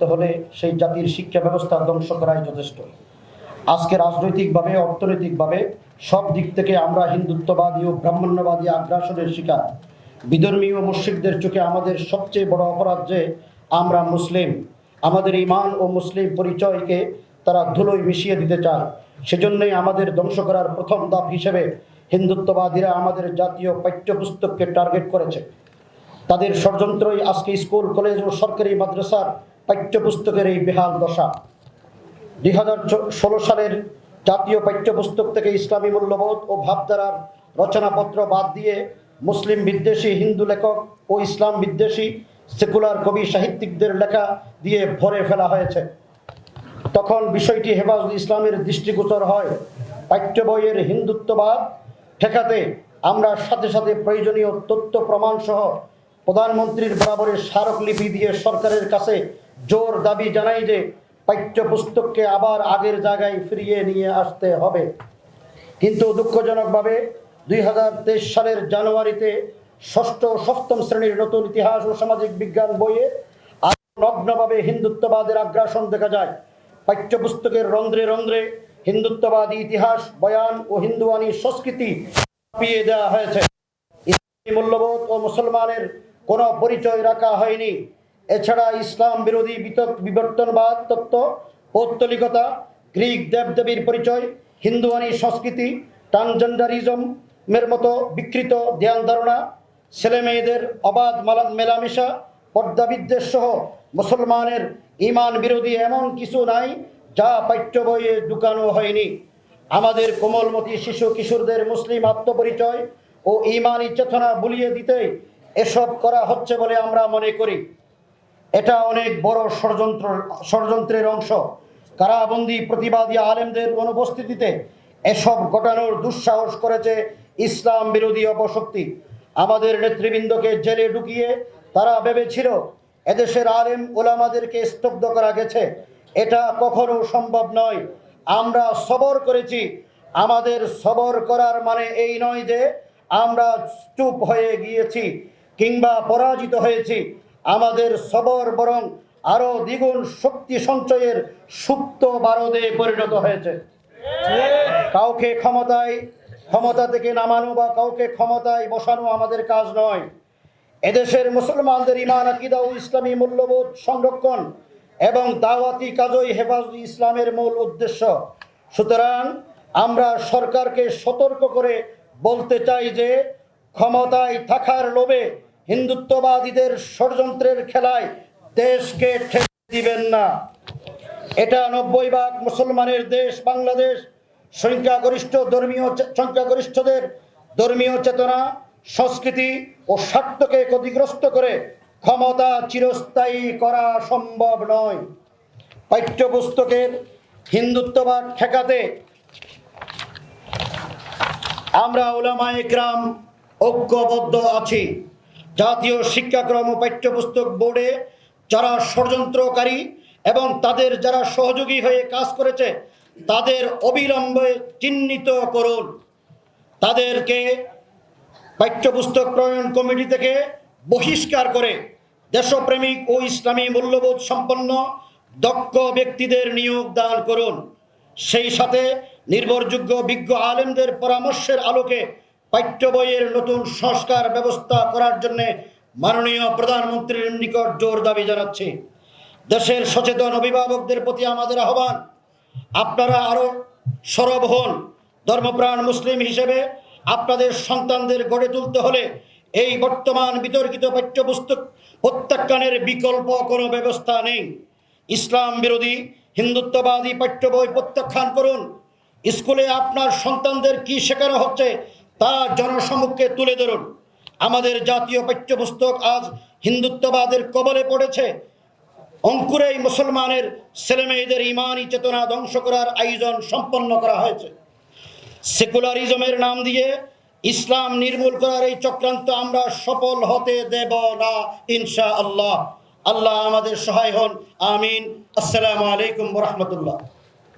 করতে হলে সেই জাতির শিক্ষা ব্যবস্থা ধ্বংস করাই যথেষ্ট। আজকে রাজনৈতিকভাবে, অর্থনৈতিকভাবে সব দিক থেকে আমরা হিন্দুত্ববাদী ও ব্রাহ্মণ্যবাদী আগ্রাসনের শিকার। বিধর্মীয় মুশ্রিকদের চোখে আমাদের সবচেয়ে বড় অপরাধ যে আমরা মুসলিম। আমাদের ইমান ও মুসলিম পরিচয়কে তারা ধুলোয় মিশিয়ে দিতে চায়। সেজন্যই আমাদের ধ্বংস করার প্রথম ধাপ হিসেবে হিন্দুত্ববাদীরা আমাদের জাতীয় পাঠ্যপুস্তককে টার্গেট করেছে। তাদের ষড়যন্ত্রই আজকে স্কুল, কলেজ ও সরকারি মাদ্রাসার পাঠ্যপুস্তকের এই বেহাল দশা। দুই হাজার ষোলো সালের জাতীয় পাঠ্যপুস্তক থেকে ইসলামী মূল্যবোধ ও ভাবধারার রচনাপত্র বাদ দিয়ে মুসলিম বিদ্বেষী, হিন্দু লেখক ও ইসলাম বিদ্বেষী, সেকুলার কবি, সাহিত্যিকদের লেখা দিয়ে ভরে ফেলা হয়েছে। তখন বিষয়টি হেফাজুল ইসলামের দৃষ্টিগোচর হয়। পাঠ্য বইয়ের হিন্দুত্ববাদ ঠেকাতে আমরা সাথে সাথে প্রয়োজনীয় তথ্য প্রমাণ সহ প্রধানমন্ত্রীর বরাবরের স্মারকলিপি দিয়ে সরকারের কাছে জোর দাবি জানাই যে পাঠ্যপুস্তককে আবার আগের জায়গায় ফিরিয়ে নিয়ে আসতে হবে। কিন্তু দুঃখজনকভাবে দুই হাজার তেইশ সালের জানুয়ারিতে ষষ্ঠ সপ্তম শ্রেণির নতুন ইতিহাস ও সামাজিক বিজ্ঞান বইয়ে নগ্নভাবে হিন্দুত্ববাদের আগ্রাসন দেখা যায়। পাঠ্যপুস্তকের রন্ধ্রে রন্ধ্রে হিন্দুত্ববাদী ইতিহাস, বয়ান ও হিন্দুয়ানি সংস্কৃতি চাপিয়ে দেওয়া হয়েছে। মূল্যবোধ ও মুসলমানের কোনো পরিচয় রাখা হয়নি। এছাড়া ইসলাম বিরোধী বিবর্তনবাদ, তত্ত্ব, পৌত্তলিকতা, গ্রিক দেবদেবীর পরিচয়, হিন্দুয়ানি সংস্কৃতি ট্রান্সজেন্ডারিজমের মতো বিকৃত ধ্যান ধারণা, ছেলে মেয়েদের অবাধ মালা- মেলামেশা পর্দাবিদ্বেষ সহ মুসলমানের ইমান বিরোধী এমন কিছু নাই যা পাঠ্য বইয়ে ঢুকানো হয়নি। আমাদের কোমলমতি শিশু কিশোরদের মুসলিম আত্মপরিচয় ও ইমানি চেতনা বুলিয়ে দিতে এসব করা হচ্ছে বলে আমরা মনে করি। এটা অনেক বড় ষড়যন্ত্র, ষড়যন্ত্রের অংশ। কারাবন্দি প্রতিবাদী আলেমদের অনুপস্থিতিতে এসব ঘটানোর দুঃসাহস করেছে ইসলাম বিরোধী অপশক্তি। আমাদের নেতৃবৃন্দকে জেলে ঢুকিয়ে তারা ভেবেছিল এদেশের আলেম ওলামাদেরকে স্তব্ধ করা গেছে। এটা কখনো সম্ভব নয়। আমরা সবর করেছি। আমাদের সবর করার মানে এই নয় যে আমরা চুপ হয়ে গিয়েছি কিংবা পরাজিত হয়েছি। আমাদের সবর বরং আরও দ্বিগুণ শক্তি সঞ্চয়ের সুপ্ত বারদে পরিণত হয়েছে। কাউকে ক্ষমতায়, ক্ষমতা থেকে নামানো বা কাউকে ক্ষমতায় বসানো আমাদের কাজ নয়। এদেশের মুসলমানদের ইমান আকিদা ও ইসলামী মূল্যবোধ সংরক্ষণ এবং দাওয়াতি কাজই হেফাজত ইসলামের মূল উদ্দেশ্য। সুতরাং আমরা সরকারকে সতর্ক করে বলতে চাই যে, ক্ষমতায় থাকার লোভে হিন্দুত্ববাদীদের ষড়যন্ত্রের খেলায় দেশকে ঠেকে দিবেন না। এটা নব্বই ভাগ মুসলমানের দেশ, বাংলাদেশ, সংখ্যাগরিষ্ঠ ধর্মীয় সংখ্যাগরিষ্ঠদের ধর্মীয় চেতনা, সংস্কৃতি ও স্বার্থকে ক্ষতিগ্রস্ত করে ক্ষমতা চিরস্থায়ী করা সম্ভব নয়। পাঠ্যপুস্তকের হিন্দুত্ববাদ ঠেকাতে আমরা ওলামা একরাম ঐক্যবদ্ধ আছি। জাতীয় শিক্ষাক্রম ও পাঠ্যপুস্তক বোর্ডে যারা ষড়যন্ত্রকারী এবং তাদের যারা সহযোগী হয়ে কাজ করেছে, তাদের অবিলম্বে চিহ্নিত করুন। তাদেরকে পাঠ্যপুস্তক প্রণয়ন কমিটি থেকে বহিষ্কার করে দেশপ্রেমিক ও ইসলামী মূল্যবোধ সম্পন্ন দক্ষ ব্যক্তিদের নিয়োগ দান করুন। সেই সাথে নির্ভরযোগ্য বিজ্ঞ আলেমদের পরামর্শের আলোকে পাঠ্য বইয়ের নতুন সংস্কার ব্যবস্থা করার জন্য মাননীয় প্রধানমন্ত্রীর নিকট জোর দাবি জানাচ্ছি। দেশের সচেতন অভিভাবকদের প্রতি আমাদের আহ্বান, আপনারা আরও সরব হন। ধর্মপ্রাণ মুসলিম হিসেবে আপনাদের সন্তানদের গড়ে তুলতে হলে এই বর্তমান বিতর্কিত পাঠ্যপুস্তক প্রত্যাখ্যানের বিকল্প কোনো ব্যবস্থা নেই। ইসলাম বিরোধী হিন্দুত্ববাদী পাঠ্য বই প্রত্যাখ্যান করুন। স্কুলে আপনার সন্তানদের কি শেখানো হচ্ছে তা জনসমক্ষে তুলে ধরুন। আমাদের জাতীয় পাঠ্যপুস্তক আজ হিন্দুত্ববাদের কবলে পড়েছে। অঙ্কুরেই মুসলমানের ছেলেমেয়েদের ইমানি চেতনা ধ্বংস করার আয়োজন সম্পন্ন করা হয়েছে। সেকুলারিজমের নাম দিয়ে ইসলাম নির্মূল করার এই চক্রান্ত আমরা সফল হতে দেব না ইনশা আল্লাহ আল্লাহ আমাদের সহায় হন। আমিন। আসসালামু আলাইকুম রহমতুল্লাহ।